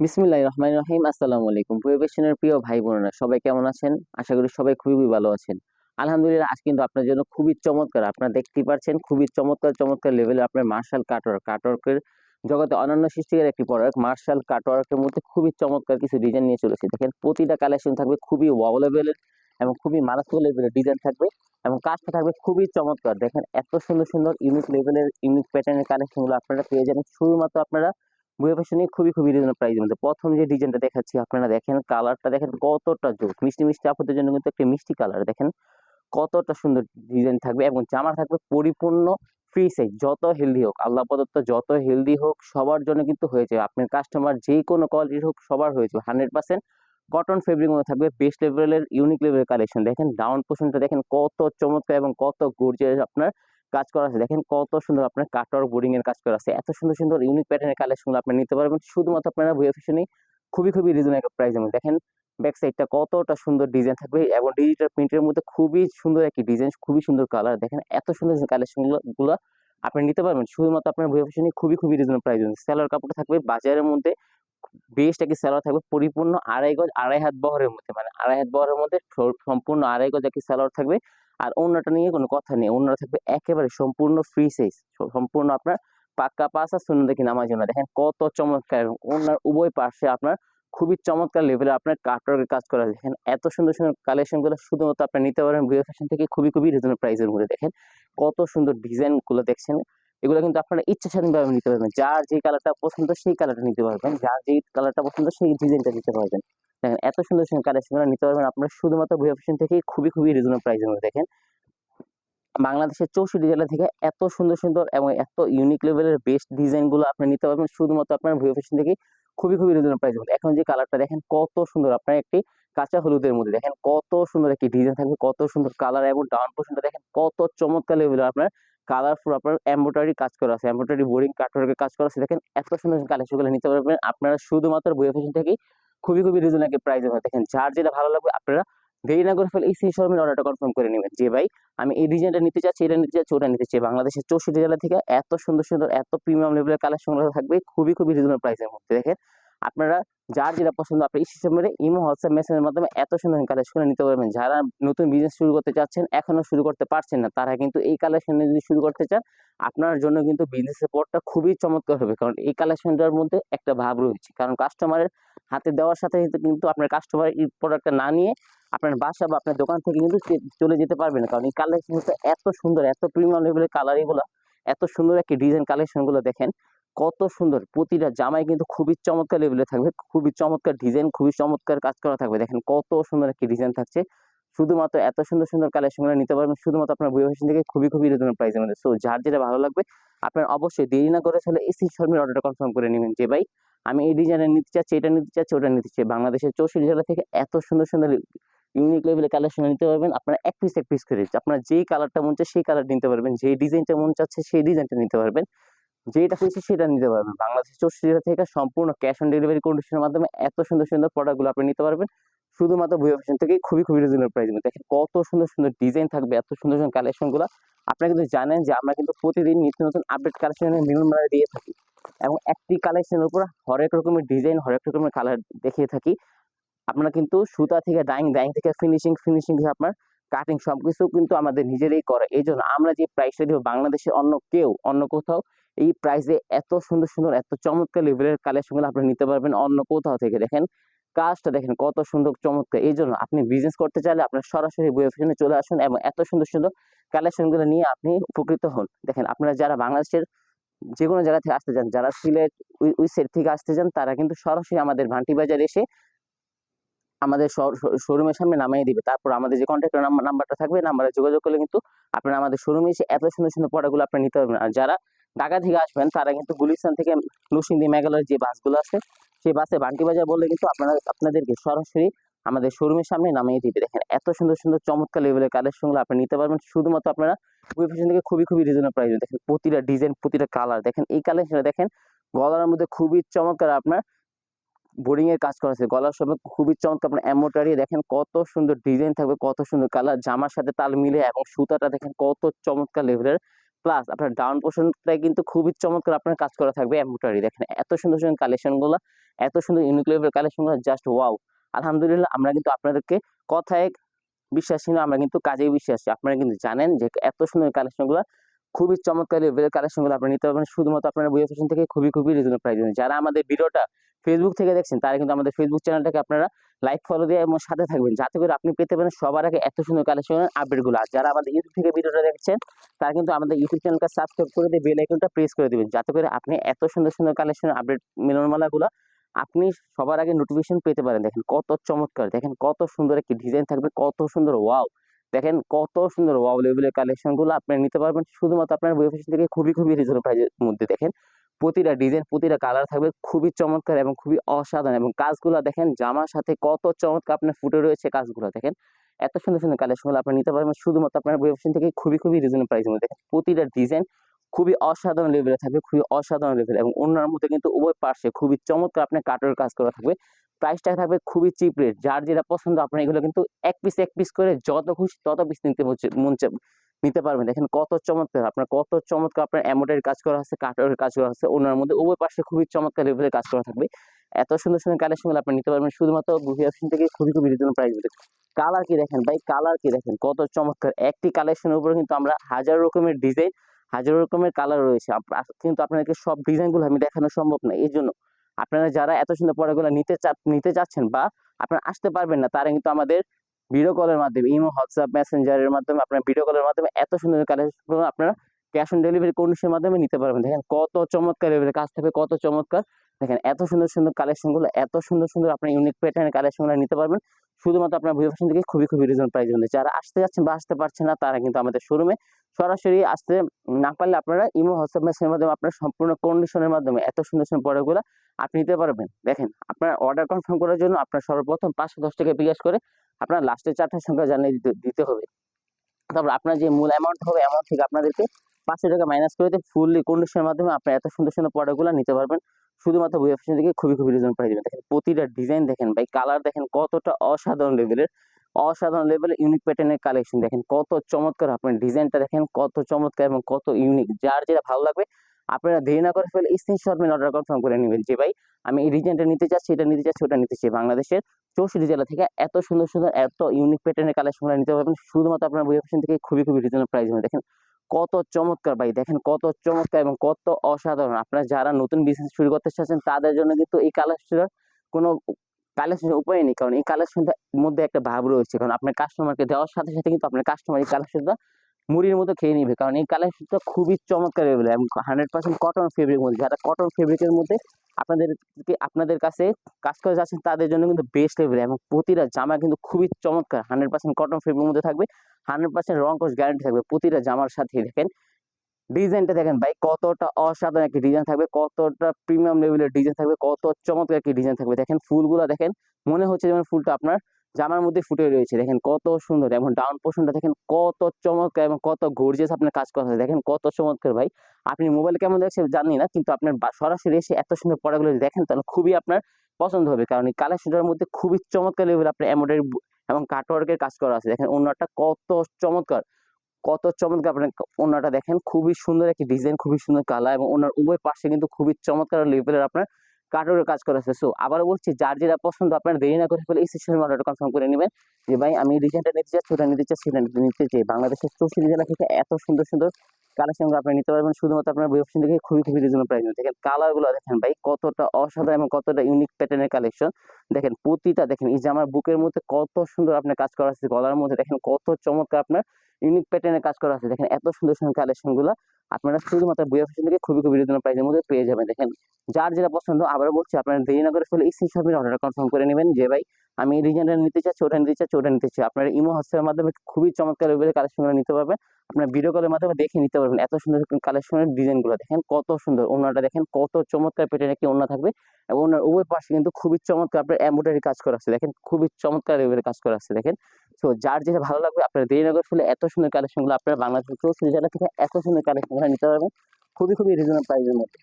বিসমিল্লাহির রহমান রহিম, আসসালামু আলাইকুম। পরিবেশনের প্রিয় ভাই বোনেরা, সবাই কেমন আছেন? আশা করি সবাই খুবই ভালো আছেন। আলহামদুলিল্লাহ, আজ কিন্তু আপনার জন্য খুবই চমৎকার, আপনারা দেখতেই পাচ্ছেন খুবই চমৎকার চমৎকার লেভেলের আপনার মার্শাল কাটওয়ার্ক কাটওয়ার্কের জগতে অনন্য সৃষ্টিকার একটি প্রোডাক্ট মার্শাল কাটওয়ার্কের মধ্যে খুবই চমৎকার কিছু ডিজাইন নিয়ে চলেছে। দেখেন, প্রতিটা কালেকশন থাকবে খুবই ওয়াও লেভেলের এবং খুবই মারাত্মক লেভেলের ডিজাইন থাকবে এবং কাজটা থাকবে খুবই চমৎকার। দেখেন, এত সুন্দর সুন্দর ইউনিক লেভেলের ইউনিক প্যাটার্নের কালেকশনগুলো আপনারা পেয়ে যাবেন। শুধুমাত্র আপনারা বুয়ে ফ্যাশনে খুবই খুবই রিজনেবল প্রাইসের মধ্যে। প্রথম যে ডিজাইনটা দেখাচ্ছি, আপনারা দেখেন কালারটা দেখেন কতটা জোর। মিষ্টি মিষ্টি আপুদের জন্য কিন্তু একটা মিষ্টি কালার দেখেন কতটা সুন্দর ডিজাইন থাকবে এবং জামা থাকবে পরিপূর্ণ ফ্রি সাইজ যত হেলদি হোক, আল্লাহ প্রদত্ত যত হেলদি হোক, সবার জন্য কিন্তু হয়ে যাবে। আপনার কাস্টমার যে কোনো কোয়ালিটির হোক, সবার হয়ে যাবে। হান্ড্রেড পার্সেন্ট কটন ফেব্রিক মধ্যে থাকবে বেস্ট লেভেলের ইউনিক লেভেলের কালেকশন দেখেন ডাউন পোর্শনটা দেখেন কত চমৎকার এবং কত গর্জিয়াস আপনার কাজ করা আছে। দেখেন কত সুন্দর আপনার কাটার বোর্ডিং এর কাজ করা আছে। এত সুন্দর সুন্দর ইউনিক প্যাটার্নের কালেকশন আপনি নিতে পারবেন। শুধুমাত্র আপনারা ভুয়া ফ্যাশনে খুবই খুবই রিজনেবল প্রাইসের মধ্যে। দেখেন ব্যাক সাইডটা কতটা সুন্দর ডিজাইন থাকবে এবং ডিজিটাল প্রিন্টের মধ্যে খুবই সুন্দর একটি ডিজাইন খুবই সুন্দর কালার দেখেন এত সুন্দর কালেকশনগুলো আপনি নিতে পারবেন। শুধুমাত্র আপনার ভুয়া ফ্যাশনে খুবই খুবই রিজনেবল প্রাইস সেলার কাপড় থাকবে বাজারের মধ্যে বেস্ট একটি সেলার থাকবে পরিপূর্ণ আড়াই গজ, আড়াই হাত বহরের মধ্যে। মানে আড়াই হাত বহরের মধ্যে সম্পূর্ণ আড়াই গজ একটি সেলার থাকবে। আর অন্যটা নিয়ে কোনো কথা নেই। অন্যটা থাকবে একেবারে সম্পূর্ণ ফ্রি সাইজ সম্পূর্ণ আপনার পাক্কা পাস আর শূন্য দেখি নামাজ দেখেন কত চমৎকার অন্যার উভয় পাশে আপনার খুবই চমৎকার লেভেলে আপনার কাটওয়ার্কের কাজ করা দেখেন এত সুন্দর সুন্দর কালেকশনগুলো শুধুমাত্র আপনি নিতে পারেন বিয়ে ফ্যাশন থেকে খুবই খুবই রিজনেবল প্রাইসের মধ্যে। দেখেন কত সুন্দর ডিজাইনগুলো দেখছেন। এগুলো কিন্তু আপনারা ইচ্ছা স্বাধীনভাবে নিতে পারবেন। যার যে কালারটা পছন্দ সেই কালারটা নিতে পারবেন। যার যে কালারটা পছন্দ সেই ডিজাইনটা নিতে পারবেন। দেখেন, এত সুন্দর সুন্দর কালেকশন নিতে পারবেন। আপনারা শুধুমাত্র ভুয়া ফ্যাশন থেকে খুবই খুবই রিজনেবল প্রাইসের মধ্যে দেখেন। বাংলাদেশের চৌষট্টি জেলা থেকে এত সুন্দর সুন্দর এবং এত ইউনিক লেভেলের বেস্ট ডিজাইনগুলো আপনি নিতে পারবেন। শুধুমাত্র আপনার ভুয়া ফ্যাশন থেকে খুবই খুবই রিজনেবল প্রাইস এখন যে কালারটা দেখেন, কত সুন্দর। আপনার একটি কাঁচা হলুদের মধ্যে দেখেন, কত সুন্দর একটি ডিজাইন থাকবে, কত সুন্দর কালার এবং ডাউন পোর্শনটা দেখেন, কত চমৎকার লেভেলের আপনার কালারফুল আপনার এম্ব্রয়ডারি কাজ করা আছে। এম্ব্রয়ডারি বোরিং কাটওয়ার্কের কাজ করা আছে। দেখেন, এত সুন্দর কালেকশনগুলো নিতে পারবেন। আপনারা শুধুমাত্র বইয়া ফ্যাশন থেকেই খুবই খুবই রিজনেবল প্রাইসে দেখেন। যার যেটা ভালো লাগবে, আপনারা দেরি না করে ফেলে এই সেই শোরুমের অর্ডারটা কনফার্ম করে নেবেন যে, ভাই, আমি এই ডিজাইনটা নিতে চাচ্ছি, এটা নিতে চাচ্ছি, ওটা নিতে চাই বাংলাদেশের চৌষট্টি জেলা থেকে এত সুন্দর সুন্দর, এত প্রিমিয়াম লেভেলের কালেকশনগুলো থাকবে, খুবই খুবই রিজনেবল প্রাইসের মধ্যে। দেখেন, আপনারা যার যেটা পছন্দ, আপনি এই সিস্টেমের ইমো হোয়াটসঅ্যাপ মেসেজের মাধ্যমে এত সুন্দর কালেকশন নিতে পারবেন। যারা নতুন বিজনেস শুরু করতে চাচ্ছেন এখনও শুরু করতে পারছেন না, তারা কিন্তু এই কালেকশন যদি শুরু করতে চান, আপনার জন্য কিন্তু বিজনেসের পথটা খুবই চমৎকার হবে। কারণ এই কালেকশনটার মধ্যে একটা ভাব রয়েছে। কারণ কাস্টমারের হাতে দেওয়ার সাথে কিন্তু আপনার কাস্টমার এই প্রোডাক্টটা না নিয়ে আপনার বাসা বা আপনার দোকান থেকে কিন্তু চলে যেতে পারবেন কারণ এই কালেকশনটা এত সুন্দর, এত প্রিমিয়াম লেভেলের কালার এগুলো, এত সুন্দর একটি ডিজাইন কালেকশনগুলো দেখেন, কত সুন্দর। প্রতিটা জামাই কিন্তু খুবই চমৎকার লেভেলে থাকবে, খুবই চমৎকার ডিজাইন খুবই চমৎকার কাজ করা থাকবে। দেখেন কত সুন্দর একটি ডিজাইন থাকছে। শুধুমাত্র এত সুন্দর সুন্দর কালেকশনগুলো নিতে পারবেন। শুধুমাত্র আপনার বই থেকে খুবই খুবই রিজনেবল প্রাইসের মধ্যে। সো যার যেটা ভালো লাগবে, আপনার অবশ্যই দেরি না করে তাহলে এসি শর্মের অর্ডারটা কনফার্ম করে নেবেন যে, ভাই, আমি এই ডিজাইনের নিতে চাচ্ছি, এটা নিতে চাচ্ছি, ওটা নিতে চাই বাংলাদেশের চৌষট্টি জেলা থেকে এত সুন্দর সুন্দর ইউনিক লেভেলের কালেকশন নিতে পারবেন। আপনারা এক পিস এক পিস করে আপনার যেই কালারটা মন চায় সেই কালার নিতে পারবেন। যেই ডিজাইনটা মন চাচ্ছে সেই ডিজাইনটা নিতে পারবেন। যেটা খুশি সেটা নিতে পারবেন। বাংলাদেশের চৌষট্টি জেলা থেকে সম্পূর্ণ ক্যাশ অন ডেলিভারি কন্ডিশনের মাধ্যমে এত সুন্দর সুন্দর প্রোডাক্টগুলো আপনি নিতে পারবেন। শুধুমাত্র ভুয়া ফ্যাশন থেকে খুবই খুবই রিজনেবল প্রাইস দেখেন কত সুন্দর সুন্দর ডিজাইন থাকবে, এত সুন্দর সুন্দর কালেকশনগুলো আপনারা কিন্তু জানেন যে আমরা কিন্তু প্রতিদিন নিত্য নতুন আপডেট কালেকশনের নিয়ম দিয়ে থাকি। এবং একটি কালেকশনের উপর হরেক রকমের ডিজাইন হরেক রকমের কালার দেখিয়ে থাকি। আপনারা কিন্তু সুতা থেকে ডাইং ডাইং থেকে ফিনিশিং ফিনিশিং থেকে আপনার কাটিং সবকিছু কিন্তু আমাদের নিজেরাই করে। এই জন্য আমরা যে প্রাইসটা দিব বাংলাদেশের অন্য কেউ, অন্য কোথাও, এই প্রাইসে এত সুন্দর সুন্দর, এত চমৎকার লেভেলের কালেকশনগুলো আপনি নিতে পারবেন অন্য কোথাও থেকে। দেখেন কাজটা দেখেন কত সুন্দর, চমৎকার। এই জন্য আপনি বিজনেস করতে চাইলে আপনার সরাসরি বইয়ের ফিশনে চলে আসুন এবং এত সুন্দর সুন্দর কালেকশনগুলো নিয়ে আপনি উপকৃত হন। দেখেন আপনারা যারা বাংলাদেশের যে কোনো জায়গা থেকে আসতে চান, যারা সিলেট ওই সাইড থেকে আসতে চান, তারা কিন্তু সরাসরি আমাদের ভান্টি বাজার এসে আমাদের শোরুমের সামনে নামিয়ে দিবে। তারপর আমাদের যে কন্ট্যাক্ট নাম্বারটা থাকবে নাম্বারে যোগাযোগ করলে কিন্তু আপনারা আমাদের শোরুমে এসে এত সুন্দর সুন্দর প্রোডাক্টগুলো আপনি নিতে পারবেন। আর যারা ঢাকা থেকে আসবেন, তারা কিন্তু গুলিস্তান থেকে নসিন্দি মেঘালয়ের যে বাসগুলো আছে সেই বাসে বান্টি বাজার বললে কিন্তু আপনারা, আপনাদেরকে সরাসরি আমাদের শোরুমের সামনে নামিয়ে দিবে। দেখেন, এত সুন্দর সুন্দর, চমৎকার লেভেলের কালেকশনগুলো আপনি নিতে পারবেন। শুধুমাত্র আপনারা ওই ফ্যাশন থেকে খুবই খুবই রিজনেবল প্রাইস দেখেন, প্রতিটা ডিজাইন প্রতিটা কালার দেখেন, এই কালেকশনটা দেখেন, গলার মধ্যে খুবই চমৎকার আপনার বোরিং এর কাজ করা আছে। গলার সময় খুবই চমৎকার আপনার এমোটারি দেখেন, কত সুন্দর ডিজাইন থাকবে, কত সুন্দর কালার জামার সাথে তাল মিলে এবং সুতাটা দেখেন, কত চমৎকার লেভেলের প্লাস আপনার ডাউন পোর্শনটাই কিন্তু খুবই চমৎকার আপনার কাজ করা থাকবে এম্ব্রয়ডারি দেখেন, এত সুন্দর সুন্দর কালেকশনগুলো এত সুন্দর ইউনিক লেভেলের কালেকশনগুলো জাস্ট ওয়াও আলহামদুলিল্লাহ, আমরা কিন্তু আপনাদেরকে কথায় বিশ্বাসী না, আমরা কিন্তু কাজেই বিশ্বাসী। আপনারা কিন্তু জানেন যে এত সুন্দর কালেকশনগুলো খুবই চমৎকার লেভেলের কালেকশনগুলো আপনারা নিতে পারবেন। শুধুমাত্র আপনারা বইয়া ফ্যাশন থেকে খুবই খুবই রিজনেবল প্রাইস যারা আমাদের ভিডিওটা ফেসবুক থেকে দেখছেন, তারা কিন্তু আমাদের ফেসবুক চ্যানেলটাকে আপনারা লাইক ফলো দিয়ে এবং সাথে থাকবেন। যাতে করে আপনি পেতে পারেন সবার আগে এত সুন্দর কালেকশনের আপডেটগুলো আর যারা আমাদের ইউটিউব থেকে ভিডিওটা দেখছেন, তারা কিন্তু আমাদের ইউটিউব চ্যানেলটা সাবস্ক্রাইব করে দিয়ে বেল আইকনটা প্রেস করে দিবেন। যাতে করে আপনি এত সুন্দর সুন্দর কালেকশনের আপডেট মিলনমালাগুলো আপনি সবার আগে নোটিফিকেশন পেতে পারেন। দেখেন কত চমৎকার, দেখেন কত সুন্দর একটি ডিজাইন থাকবে, কত সুন্দর ওয়াও দেখেন কত সুন্দর ওয়াও লেভেলের কালেকশনগুলো আপনি নিতে পারবেন। শুধুমাত্র আপনার বই ফ্যাশন থেকে খুবই খুবই রিজনেবল প্রাইসের মধ্যে, দেখেন। প্রতিটা ডিজাইন প্রতিটা কালার থাকবে খুবই চমৎকার এবং খুবই অসাধারণ এবং কাজগুলো দেখেন, জামার সাথে কত চমৎকার আপনার ফুটে রয়েছে কাজগুলো, দেখেন। এত সুন্দর সুন্দর কালেকশনগুলো আপনি নিতে পারবেন, শুধুমাত্র আপনার বই ফ্যাশন থেকে খুবই খুবই রিজনেবল প্রাইসের মধ্যে, দেখেন। প্রতিটা ডিজাইন খুবই অসাধারণ লেভেলে থাকবে, খুবই অসাধারণ লেভেল এবং অন্যান্য মধ্যে কিন্তু উভয় পাশে খুবই চমৎকার আপনার কাটের কাজ করা থাকবে। প্রাইসটা থাকবে খুবই চিপ রেট যার যেটা পছন্দ আপনার এগুলো কিন্তু এক পিস এক পিস করে যত খুশি তত পিস নিতে মন নিতে পারবেন। দেখেন কত চমৎকার! আপনার কত চমৎকার আপনার এমোডের কাজ করা আছে কাটারের কাজ করা আছে, ওনার মধ্যে উভয় পাশে খুবই চমৎকার লেভেলের কাজ করা থাকবে। এত সুন্দর সুন্দর কালেকশনগুলো আপনি নিতে পারবেন। শুধুমাত্র বুহি অপশন থেকে খুবই খুবই রিজনেবল প্রাইস কালার কি দেখেন ভাই? কালার কি দেখেন? কত চমৎকার! একটি কালেকশনের উপরে কিন্তু আমরা হাজার রকমের ডিজাইন হাজার রকমের কালার রয়েছে। কিন্তু আপনাদেরকে সব ডিজাইনগুলো আমি দেখানো সম্ভব না। এই জন্য আপনারা যারা এত সুন্দর পড়াগুলো নিতে নিতে চাচ্ছেন বা আপনারা আসতে পারবেন না, তারা কিন্তু আমাদের ভিডিও কলের মাধ্যমে, ইমো, হোয়াটসঅ্যাপ মেসেঞ্জারের মাধ্যমে, আপনার ভিডিও কলের মাধ্যমে এত সুন্দর কালেকশনগুলো আপনারা ক্যাশ অন ডেলিভারি কন্ডিশনের মাধ্যমে নিতে পারবেন। দেখেন কত চমৎকার এভাবে কাজ থাকবে, কত চমৎকার দেখেন, এত সুন্দর সুন্দর কালেকশনগুলো এত সুন্দর সুন্দর আপনার ইউনিক প্যাটার্নের কালেকশনগুলো নিতে পারবেন। শুধুমাত্র আপনার ভিডিও ফ্যাশন থেকে খুবই খুবই রিজনেবল প্রাইস মধ্যে। যারা আসতে যাচ্ছেন বা আসতে পারছেন না, তারা কিন্তু আমাদের শোরুমে সরাসরি আসতে না পারলে আপনারা ইমো হোয়াটসঅ্যাপ মেসেজের মাধ্যমে আপনার সম্পূর্ণ কন্ডিশনের মাধ্যমে এত সুন্দর সুন্দর প্রোডাক্টগুলো আপনি নিতে পারবেন। দেখেন, আপনার অর্ডার কনফার্ম করার জন্য আপনার সর্বপ্রথম পাঁচশো দশ টাকা বিকাশ করে আপনার লাস্টের চারটার সংখ্যা জানিয়ে দিতে দিতে হবে। তারপর আপনার যে মূল অ্যামাউন্ট হবে অ্যামাউন্ট থেকে আপনাদেরকে পাঁচশো টাকা মাইনাস করে দিয়ে ফুললি কন্ডিশনের মাধ্যমে আপনি এত সুন্দর সুন্দর প্রোডাক্টগুলো নিতে পারবেন। শুধুমাত্র বই অপশন থেকে খুবই খুবই রিজন প্রাইস দেবেন। দেখেন প্রতিটা ডিজাইন দেখেন ভাই কালার দেখেন কতটা অসাধারণ লেভেলের অসাধারণ লেভেলের ইউনিক প্যাটার্নের কালেকশন দেখেন, কত চমৎকার আপনার ডিজাইনটা দেখেন, কত চমৎকার এবং কত ইউনিক যার যেটা ভালো লাগবে, আপনারা দেরি না করে ফেলে স্ক্রিনশট মেন অর্ডার কনফার্ম করে নেবেন যে, ভাই, আমি এই ডিজাইনটা নিতে চাচ্ছি, এটা নিতে চাচ্ছি, ওটা নিতে চাই বাংলাদেশের চৌষট্টি জেলা থেকে এত সুন্দর সুন্দর, এত ইউনিক প্যাটার্নের কালেকশনগুলো নিতে পারবেন শুধুমাত্র আপনার বই অপশন থেকে খুবই খুবই রিজনেবল প্রাইস দেখেন কত চমৎকার ভাই। দেখেন কত চমৎকার এবং কত অসাধারণ। আপনারা যারা নতুন বিজনেস শুরু করতে চাচ্ছেন, তাদের জন্য কিন্তু এই কালেকশনের কোনো কালেকশন উপায় নেই। কারণ এই কালেকশনটার মধ্যে একটা ভাব রয়েছে। কারণ আপনার কাস্টমারকে দেওয়ার সাথে সাথে কিন্তু আপনার কাস্টমার এই কালেকশনটা মুড়ির মতো খেয়ে নিবে। কারণ এই কালেকশনটা খুবই চমৎকার লেভেল এবং হান্ড্রেড পার্সেন্ট কটন ফেব্রিক মধ্যে। যারা কটন ফেব্রিকের মধ্যে আপনাদেরকে, আপনাদের কাছে কাজ করে যাচ্ছেন, তাদের জন্য কিন্তু বেস্ট লেভেল এবং প্রতিটা জামা কিন্তু খুবই চমৎকার। হান্ড্রেড পার্সেন্ট কটন ফেব্রিকের মধ্যে থাকবে। হান্ড্রেড পার্সেন্ট রং কোর্স গ্যারান্টি থাকবে। প্রতিটা জামার সাথে দেখেন ডিজাইনটা দেখেন ভাই, কতটা অসাধারণ একটি ডিজাইন থাকবে। কতটা প্রিমিয়াম লেভেলের ডিজাইন থাকবে। কত চমৎকার একটি ডিজাইন থাকবে। দেখেন ফুলগুলো দেখেন, মনে হচ্ছে যেমন ফুলটা আপনার জামার মধ্যে ফুটে রয়েছে। দেখেন কত সুন্দর এবং ডাউন পোর্শনটা দেখেন কত চমৎকার এবং কত গর্জিয়াস আপনার কাজ করা হয়েছে। দেখেন কত চমৎকার ভাই। আপনি মোবাইল কেমন দেখছেন জানি না, কিন্তু আপনার সরাসরি এসে এত সুন্দর পড়াগুলো দেখেন, তাহলে খুবই আপনার পছন্দ হবে। কারণ এই কালেকশনটার মধ্যে খুবই চমৎকার লেভেল আপনার এমব্রয়ডারি এবং কাটওয়ার্কের কাজ করা আছে। দেখেন অন্যটা কত চমৎকার কত চমৎকার আপনার ওনাটা দেখেন খুবই সুন্দর একটি ডিজাইন খুবই সুন্দর কালার এবং ওনার উভয় পাশে কিন্তু খুবই চমৎকার লেভেলের আপনার কাঠের কাজ করা আছে। সো আবার বলছি, যার যেটা পছন্দ আপনার দেরি না করে ফেলে এই সিস্টেমের অর্ডারটা কনফার্ম করে নেবেন যে, ভাই, আমি ডিজাইনটা নিতে চাচ্ছি, ওটা নিতে চাচ্ছি এটা নিতে চাই বাংলাদেশের চৌষট্টি জেলা থেকে এত সুন্দর সুন্দর কালেকশন আপনি নিতে পারবেন। শুধুমাত্র আপনার বই অপশন থেকে খুবই খুবই রিজনেবল প্রাইস দেখেন কালারগুলো দেখেন, ভাই, কতটা অসাধারণ এবং কতটা ইউনিক প্যাটার্নের কালেকশন দেখেন, প্রতিটা, দেখেন, এই যে আমার বুকের মধ্যে কত সুন্দর আপনার কাজ করা আছে, গলার মধ্যে দেখেন, কত চমৎকার আপনার ইউনিক প্যাটার্নের কাজ করা আছে। দেখেন এত সুন্দর সুন্দর কালেকশনগুলো। আপনারা শুধুমাত্র বই অপশন থেকে খুবই খুবই রিজনেবল প্রাইসের মধ্যে পেয়ে যাবেন। দেখেন, যার যেটা পছন্দ, আবারও বলছি, আপনারা দেরি না করে ফেলে এই স্ক্রিনশট মেরে অর্ডার কনফার্ম করে নেবেন যে, ভাই, আমি ডিজাইনটা নিতে চাচ্ছি, ওটা নিতে চাচ্ছি, ওটা নিতে চাই আপনার ইমো হোয়াটসঅ্যাপের মাধ্যমে খুবই চমৎকার লেভেলের কালেকশনগুলো নিতে পারবেন। আপনার ভিডিও কলের মাধ্যমে দেখে নিতে পারবেন এত সুন্দর কালেকশনের ডিজাইনগুলো দেখেন, কত সুন্দর ওনাটা দেখেন, কত চমৎকার পেটের একটি ওনা থাকবে। এবং ওনার উভয় পাশে কিন্তু খুবই চমৎকার আপনার এম্ব্রয়ডারি কাজ করা আছে। দেখেন, খুবই চমৎকার লেভেলের কাজ করা আছে। দেখেন তো যার যেটা ভালো লাগবে, আপনার দেরি না করে ফেলে এত সুন্দর কালেকশনগুলো আপনারা বাংলাদেশের চৌষট্টি জেলা থেকে এত সুন্দর কালেকশনগুলো নিতে পারবেন। খুবই খুবই রিজনেবল প্রাইসের মধ্যে।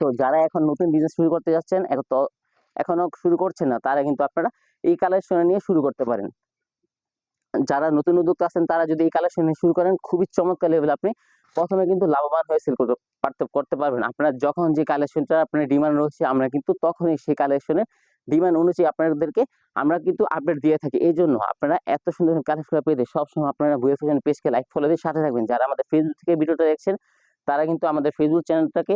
তো যারা এখন নতুন বিজনেস শুরু করতে যাচ্ছেন, এখন শুরু করছেন না, তারা কিন্তু আপনারা এই কালেকশন নিয়ে শুরু করতে পারেন। যারা নতুন উদ্যোক্তা আছেন, তারা যদি এই কালেকশন নিয়ে শুরু করেন, খুবই চমৎকার লেভেল আপনি প্রথমে কিন্তু লাভবান হয়ে সেল করতে করতে পারবেন। আপনার যখন যে কালেকশনটা আপনার ডিমান্ড রয়েছে, আমরা কিন্তু তখনই সেই কালেকশনের ডিমান্ড অনুযায়ী আপনাদেরকে আমরা কিন্তু আপডেট দিয়ে থাকি। এই জন্য আপনারা এত সুন্দর কালেকশন পেতে সবসময় আপনারা বুয়ে ফ্যাশন পেজকে লাইক ফলো দিয়ে সাথে থাকবেন। যারা আমাদের ফেসবুক থেকে ভিডিওটা দেখছেন তারা কিন্তু আমাদের ফেসবুক চ্যানেলটাকে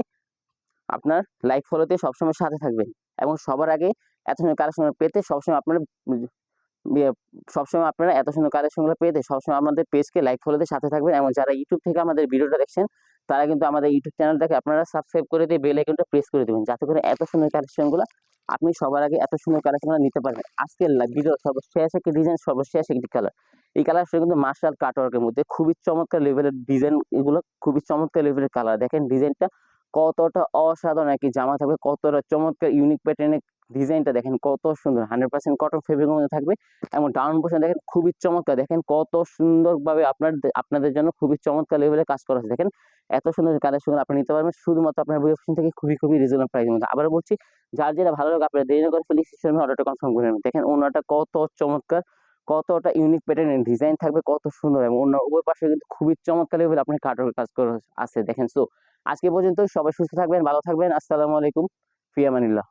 আপনার লাইক ফলো দিয়ে সবসময় সাথে থাকবেন। এবং সবার আগে এত সুন্দর কালেকশন পেতে সবসময় আপনারা ইয়ে, সবসময় আপনারা এত সুন্দর কালেকশনগুলো পেতে সবসময় আমাদের পেজকে লাইক ফলো দিয়ে সাথে থাকবেন। এবং যারা ইউটিউব থেকে আমাদের ভিডিওটা দেখছেন তারা কিন্তু আমাদের ইউটিউব চ্যানেলটাকে আপনারা সাবস্ক্রাইব করে দিয়ে বেল আইকনটা প্রেস করে দেবেন। যাতে করে এত সুন্দর কালেকশনগুলো আপনি সবার আগে এত সুন্দর কালেকশনগুলো নিতে পারবেন। আজকের ভিডিও সর্বশেষ একটি ডিজাইন সর্বশেষ একটি কালার এই কালারটা কিন্তু মার্শাল কাটওয়ার্কের মধ্যে খুবই চমৎকার লেভেলের ডিজাইন এগুলো, খুবই চমৎকার লেভেলের কালার দেখেন ডিজাইনটা কতটা অসাধারণ। একটি জামা থাকবে কতটা চমৎকার ইউনিক প্যাটার্নের ডিজাইনটা দেখেন কত সুন্দর হান্ড্রেড পার্সেন্ট কটন ফেব্রিকের মধ্যে থাকবে এবং ডাউন পোর্শন দেখেন খুবই চমৎকার, দেখেন কত সুন্দরভাবে আপনার আপনাদের জন্য খুবই চমৎকার লেভেলে কাজ করা হয়েছে। দেখেন এত সুন্দর কালেকশন আপনি নিতে পারবেন, শুধুমাত্র আপনার বই অপশন থেকে খুবই খুবই রিজনেবল প্রাইসের মধ্যে। আবার বলছি, যার যেটা ভালো লাগে আপনারা দেরি করে ফেলি সিস্টেমে অর্ডারটা কনফার্ম করে নেবেন দেখেন ওনাটা কত চমৎকার, কতটা ইউনিক প্যাটার্নের ডিজাইন থাকবে, কত সুন্দর এবং অন্য উভয় পাশে কিন্তু খুবই চমৎকার লেভেল আপনার কাটার কাজ করা আছে, দেখেন। সো আজকে পর্যন্ত সবাই সুস্থ থাকবেন, ভালো থাকবেন, আসসালামু আলাইকুম, ফিয়ামানিল্লাহ।